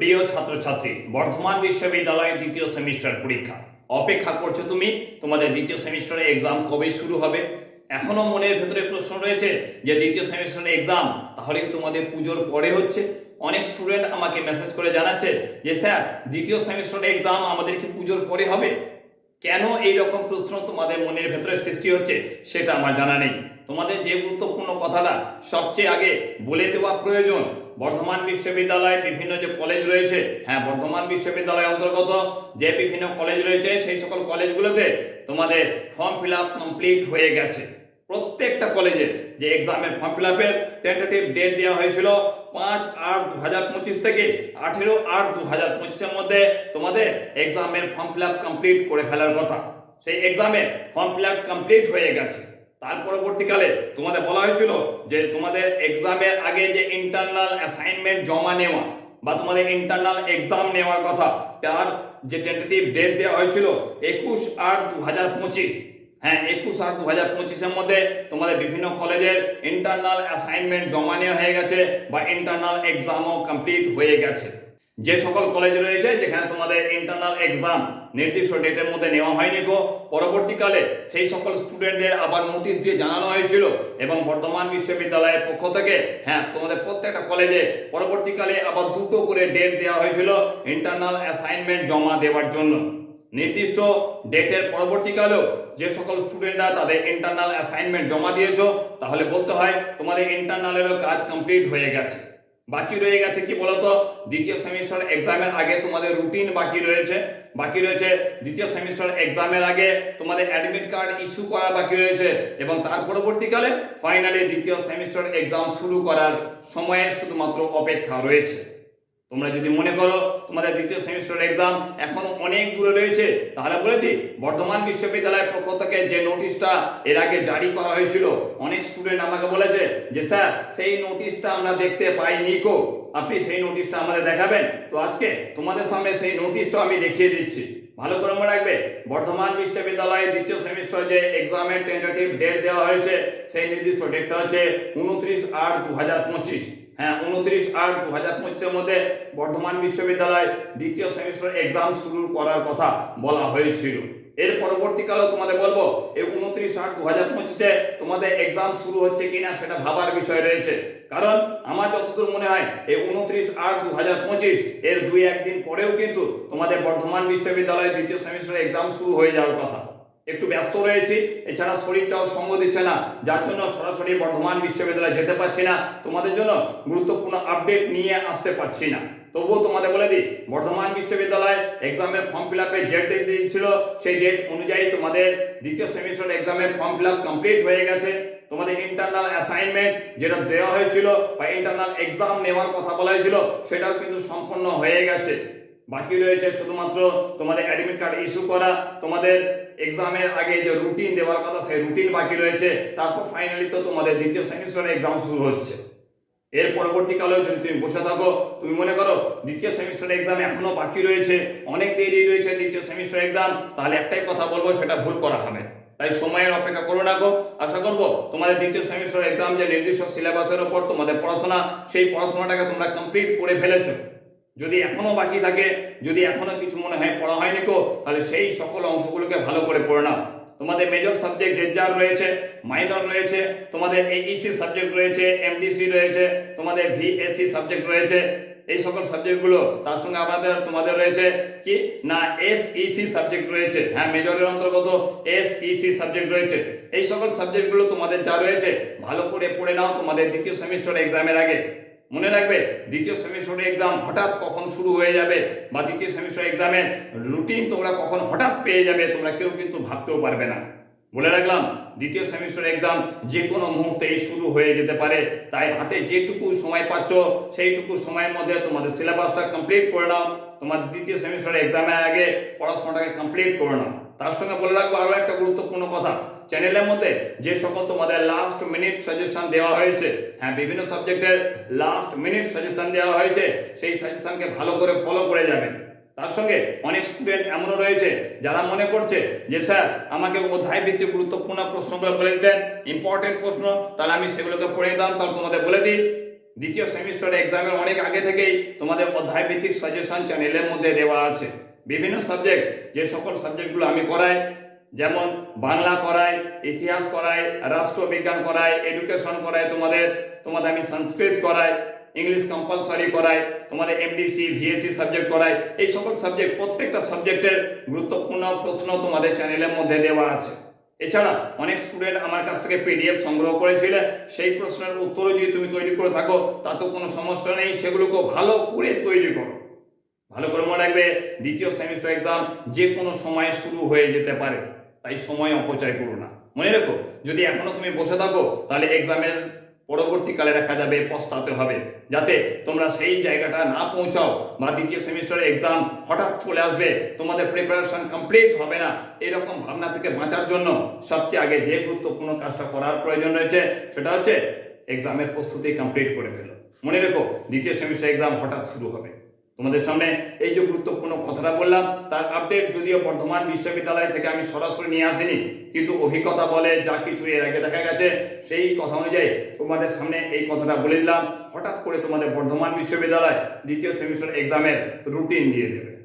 প্রিয় ছাত্রছাত্রী, বর্ধমান বিশ্ববিদ্যালয়ের দ্বিতীয় সেমিস্টার পরীক্ষা। অপেক্ষা করছ তুমি? তোমাদের দ্বিতীয় সেমিস্টারে এক্সাম কবে শুরু হবে? এখনও মনের ভেতরে প্রশ্ন রয়েছে যে দ্বিতীয় সেমিস্টারের এক্সাম তাহলে কি তোমাদের পুজোর পরে হচ্ছে? অনেক স্টুডেন্ট আমাকে মেসেজ করে জানাচ্ছে যে, স্যার, দ্বিতীয় সেমিস্টারের এক্সাম আমাদের কি পুজোর পরে হবে? কেন এই রকম প্রশ্ন তোমাদের মনের ভেতরে সৃষ্টি হচ্ছে সেটা আমার জানা নেই। তোমাদের যে গুরুত্বপূর্ণ কথাটা সবচেয়ে আগে বলে দেওয়া প্রয়োজন বর্ধমান বিশ্ববিদ্যালয়ে বিভিন্ন যে কলেজ রয়েছে হ্যাঁ বর্ধমান বিশ্ববিদ্যালয় অন্তর্গত যে বিভিন্ন কলেজ রয়েছে, সেই সকল কলেজগুলোতে তোমাদের ফর্ম ফিল আপ কমপ্লিট হয়ে গেছে। প্রত্যেকটা কলেজে যে এক্সামের ফর্ম ফিল আপের টেন্টেটিভ ডেট দেওয়া হয়েছিল পাঁচ আট দু হাজার পঁচিশ থেকে আঠেরো আট দু হাজার পঁচিশের মধ্যে তোমাদের এক্সামের ফর্ম ফিল আপ কমপ্লিট করে ফেলার কথা। সেই এক্সামের ফর্ম ফিল আপ কমপ্লিট হয়ে গেছে। তার পরবর্তীকালে তোমাদের বলা হয়েছিল যে তোমাদের এক্সামের আগে যে ইন্টারনাল অ্যাসাইনমেন্ট জমা নেওয়া বা তোমাদের ইন্টারনাল এক্সাম নেওয়ার কথা, তার যে টেন্টেটিভ ডেট দেওয়া হয়েছিল একুশ আট দু হাজার পঁচিশ। হ্যাঁ একুশ আট দু হাজার পঁচিশের মধ্যে তোমাদের বিভিন্ন কলেজের ইন্টারনাল অ্যাসাইনমেন্ট জমা নেওয়া হয়ে গেছে বা ইন্টারনাল এক্সামও কমপ্লিট হয়ে গেছে। যে সকল কলেজ রয়েছে, যেখানে তোমাদের ইন্টারনাল এক্সাম নির্দিষ্ট ডেটের মধ্যে নেওয়া হয়নি গো, পরবর্তীকালে সেই সকল স্টুডেন্টদের আবার নোটিশ দিয়ে জানানো হয়েছিল এবং বর্তমান বিশ্ববিদ্যালয়ের পক্ষ থেকে হ্যাঁ তোমাদের প্রত্যেকটা কলেজে পরবর্তীকালে আবার দুটো করে ডেট দেওয়া হয়েছিল ইন্টারনাল অ্যাসাইনমেন্ট জমা দেওয়ার জন্য। নির্দিষ্ট ডেটের পরবর্তীকালেও যে সকল স্টুডেন্টরা তাদের ইন্টারনাল অ্যাসাইনমেন্ট জমা দিয়েছ, তাহলে বলতে হয় তোমাদের ইন্টারনালেরও কাজ কমপ্লিট হয়ে গেছে। বাকি রয়ে গেছে কি বলতো? দ্বিতীয় সেমিস্টার এক্সামের আগে তোমাদের রুটিন বাকি রয়েছে। বাকি রয়েছে দ্বিতীয় সেমিস্টার এক্সামের আগে তোমাদের অ্যাডমিট কার্ড ইস্যু করা বাকি রয়েছে এবং তার পরবর্তীকালে ফাইনালি দ্বিতীয় সেমিস্টার এক্সাম শুরু করার সময়ের শুধুমাত্র অপেক্ষা রয়েছে। তোমরা যদি মনে করো তোমাদের দ্বিতীয় সেমিস্টার এক্সাম এখন অনেক দূরে রয়েছে, তাহলে বলে দিই, বর্ধমান বিশ্ববিদ্যালয়ের পক্ষ থেকে যে নোটিশটা এর আগে জারি করা হয়েছিল, অনেক স্টুডেন্ট আমাকে বলেছে যে, স্যার, সেই নোটিশটা আমরা দেখতে পাইনি কো। আপনি সেই নোটিশটা আমাদের দেখাবেন? তো আজকে তোমাদের সামনে সেই নোটিশটা আমি দেখিয়ে দিচ্ছি। ভালো করে মনে রাখবে, বর্ধমান বিশ্ববিদ্যালয়ে দ্বিতীয় সেমিস্টার যে এক্সামের টেন্টেটিভ ডেট দেওয়া হয়েছে, সেই নির্দিষ্ট ডেটটা হচ্ছে উনত্রিশ আট দু হাজার পঁচিশ। হ্যাঁ উনত্রিশ আট দু হাজার পঁচিশের মধ্যে বর্ধমান বিশ্ববিদ্যালয় দ্বিতীয় সেমিস্টার এক্সাম শুরু করার কথা বলা হয়েছিল। এর পরবর্তীকালেও তোমাদের বলব, এই উনত্রিশ আট দু হাজার পঁচিশে তোমাদের এক্সাম শুরু হচ্ছে কিনা সেটা ভাবার বিষয় রয়েছে। কারণ আমার যতদূর মনে হয়, এই উনত্রিশ আট দু হাজার পঁচিশ এর দুই একদিন পরেও কিন্তু তোমাদের বর্ধমান বিশ্ববিদ্যালয়ের দ্বিতীয় সেমিস্টার এক্সাম শুরু হয়ে যাওয়ার কথা। একটু ব্যস্ত রয়েছি। এছাড়া শরীরটাও সঙ্গ দিচ্ছে না। যার জন্য সরাসরি বর্ধমান বিশ্ববিদ্যালয়ে যেতে পারছি না। তোমাদের জন্য গুরুত্বপূর্ণ আপডেট নিয়ে আসতে পারছি না। তবুও তোমাদের বলে দিই, বর্ধমান বিশ্ববিদ্যালয় এক্সামের ফর্ম ফিল আপের ডেট দিয়েছিল, সেই ডেট অনুযায়ী তোমাদের দ্বিতীয় সেমিস্টার এক্সামের ফর্ম ফিল আপ কমপ্লিট হয়ে গেছে। তোমাদের ইন্টারনাল অ্যাসাইনমেন্ট যেটা দেওয়া হয়েছিল বা ইন্টারনাল এক্সাম নেওয়ার কথা বলা হয়েছিল, সেটাও কিন্তু সম্পন্ন হয়ে গেছে। বাকি রয়েছে শুধুমাত্র তোমাদের অ্যাডমিট কার্ড ইস্যু করা, তোমাদের এক্সামের আগে যে রুটিন দেওয়ার কথা, সেই রুটিন বাকি রয়েছে। তারপর ফাইনালি তো তোমাদের দ্বিতীয় সেমিস্টারে এক্সাম শুরু হচ্ছে। এর পরবর্তীকালেও যদি তুমি বসে থাকো, তুমি মনে করো, দ্বিতীয় সেমিস্টার এক্সাম এখনও বাকি রয়েছে, অনেক দেরি রয়েছে দ্বিতীয় সেমিস্টার এক্সাম তাহলে একটাই কথা বলব, সেটা ভুল করা হবে। তাই সময়ের অপেক্ষা করো না গো। আশা করব, তোমাদের দ্বিতীয় সেমিস্টার এক্সাম যে নির্দিষ্ট সিলেবাসের ওপর তোমাদের পড়াশোনা, সেই পড়াশোনাটাকে তোমরা কমপ্লিট করে ফেলেছো। যদি এখনও বাকি থাকে, যদি এখনও কিছু মনে হয় পড়া হয়নি কো, তাহলে সেই সকল অংশগুলোকে ভালো করে পড়ে নাও। তোমাদের মেজর সাবজেক্ট যার রয়েছে মাইনর রয়েছে, তোমাদের এইসি সাবজেক্ট রয়েছে এমডিসি রয়েছে, তোমাদের ভিএসসি সাবজেক্ট রয়েছে, এই সকল সাবজেক্টগুলো তার সঙ্গে আমাদের, তোমাদের রয়েছে কি? না এস ইসি সাবজেক্ট রয়েছে। হ্যাঁ মেজরের অন্তর্গত এস ইসি সাবজেক্ট রয়েছে। এই সকল সাবজেক্টগুলো তোমাদের যা রয়েছে, ভালো করে পড়ে নাও তোমাদের দ্বিতীয় সেমিস্টার এক্সামের আগে। মনে রাখবে, দ্বিতীয় সেমিস্টার এক্সাম হঠাৎ কখন শুরু হয়ে যাবে বা দ্বিতীয় সেমিস্টার এক্সামের রুটিন তোমরা কখন হঠাৎ পেয়ে যাবে, তোমরা কেউ কিন্তু ভাবতেও পারবে না। বলে রাখলাম, দ্বিতীয় সেমিস্টার এক্সাম যে কোনো মুহূর্তেই শুরু হয়ে যেতে পারে। তাই হাতে যেটুকু সময় পাচ্ছ, সেইটুকু সময়ের মধ্যে তোমাদের সিলেবাসটা কমপ্লিট করে নাও। তোমাদের দ্বিতীয় সেমিস্টার এক্সামের আগে পড়াশোনাটাকে কমপ্লিট করে নাও। তার সঙ্গে বলে রাখব আরও একটা গুরুত্বপূর্ণ কথা। চ্যানেলের মধ্যে যে সকল তোমাদের লাস্ট মিনিট সাজেশন দেওয়া হয়েছে হ্যাঁ বিভিন্ন সাবজেক্টের লাস্ট মিনিট সাজেশন দেওয়া হয়েছে, সেই সাজেশনকে ভালো করে ফলো করে যাবেন। তার সঙ্গে অনেক স্টুডেন্ট এমনও রয়েছে যারা মনে করছে যে, স্যার, আমাকে অধ্যায় ভিত্তিক গুরুত্বপূর্ণ প্রশ্নগুলো বলে দিতেন ইম্পর্টেন্ট প্রশ্ন, তাহলে আমি সেগুলোকে পড়ে দিতাম তাহলে তোমাদের বলে দিই। দ্বিতীয় সেমিস্টার এক্সামের অনেক আগে থেকেই তোমাদের অধ্যায় ভিত্তিক সাজেশন চ্যানেলের মধ্যে দেওয়া আছে। বিভিন্ন সাবজেক্ট যে সকল সাবজেক্টগুলো আমি করাই যেমন বাংলা করাই ইতিহাস করাই রাষ্ট্রবিজ্ঞান করাই এডুকেশন করাই তোমাদের তোমাদের আমি সংস্কৃত করাই ইংলিশ কম্পালসরি করাই তোমাদের এমডিসি ভিএসসি সাবজেক্ট করাই এই সকল সাবজেক্ট প্রত্যেকটা সাবজেক্টের গুরুত্বপূর্ণ প্রশ্ন তোমাদের চ্যানেলের মধ্যে দেওয়া আছে। এছাড়া অনেক স্টুডেন্ট আমার কাছ থেকে পিডিএফ সংগ্রহ করেছিলে, সেই প্রশ্নের উত্তরও যদি তুমি তৈরি করে থাকো তাতেও কোনো সমস্যা নেই সেগুলোকে ভালো করে তৈরি করো। ভালো করে মনে রাখবে, দ্বিতীয় সেমিস্টার এক্সাম যে কোনো সময় শুরু হয়ে যেতে পারে। তাই সময় অপচয় করো না। মনে রেখো, যদি এখনও তুমি বসে থাকো, তাহলে এক্সামের পরবর্তীকালে দেখা যাবে, পস্তাতে হবে। যাতে তোমরা সেই জায়গাটা না পৌঁছাও বা দ্বিতীয় সেমিস্টারে এক্সাম হঠাৎ চলে আসবে, তোমাদের প্রিপারেশন কমপ্লিট হবে না। এরকম ভাবনা থেকে বাঁচার জন্য সবচেয়ে আগে যে গুরুত্বপূর্ণ কাজটা করার প্রয়োজন রয়েছে, সেটা হচ্ছে এক্সামের প্রস্তুতি কমপ্লিট করে ফেলো। মনে রেখো, দ্বিতীয় সেমিস্টার এক্সাম হঠাৎ শুরু হবে। তোমাদের সামনে এই যে গুরুত্বপূর্ণ কথাটা বললাম, তার আপডেট যদিও বর্ধমান বিশ্ববিদ্যালয় থেকে আমি সরাসরি নিয়ে আসিনি, কিন্তু অভিজ্ঞতা বলে যা কিছু এর আগে দেখা গেছে, সেই কথা অনুযায়ী তোমাদের সামনে এই কথাটা বলে দিলাম। হঠাৎ করে তোমাদের বর্ধমান বিশ্ববিদ্যালয় দ্বিতীয় সেমিস্টার এক্সামের রুটিন দিয়ে দেবে।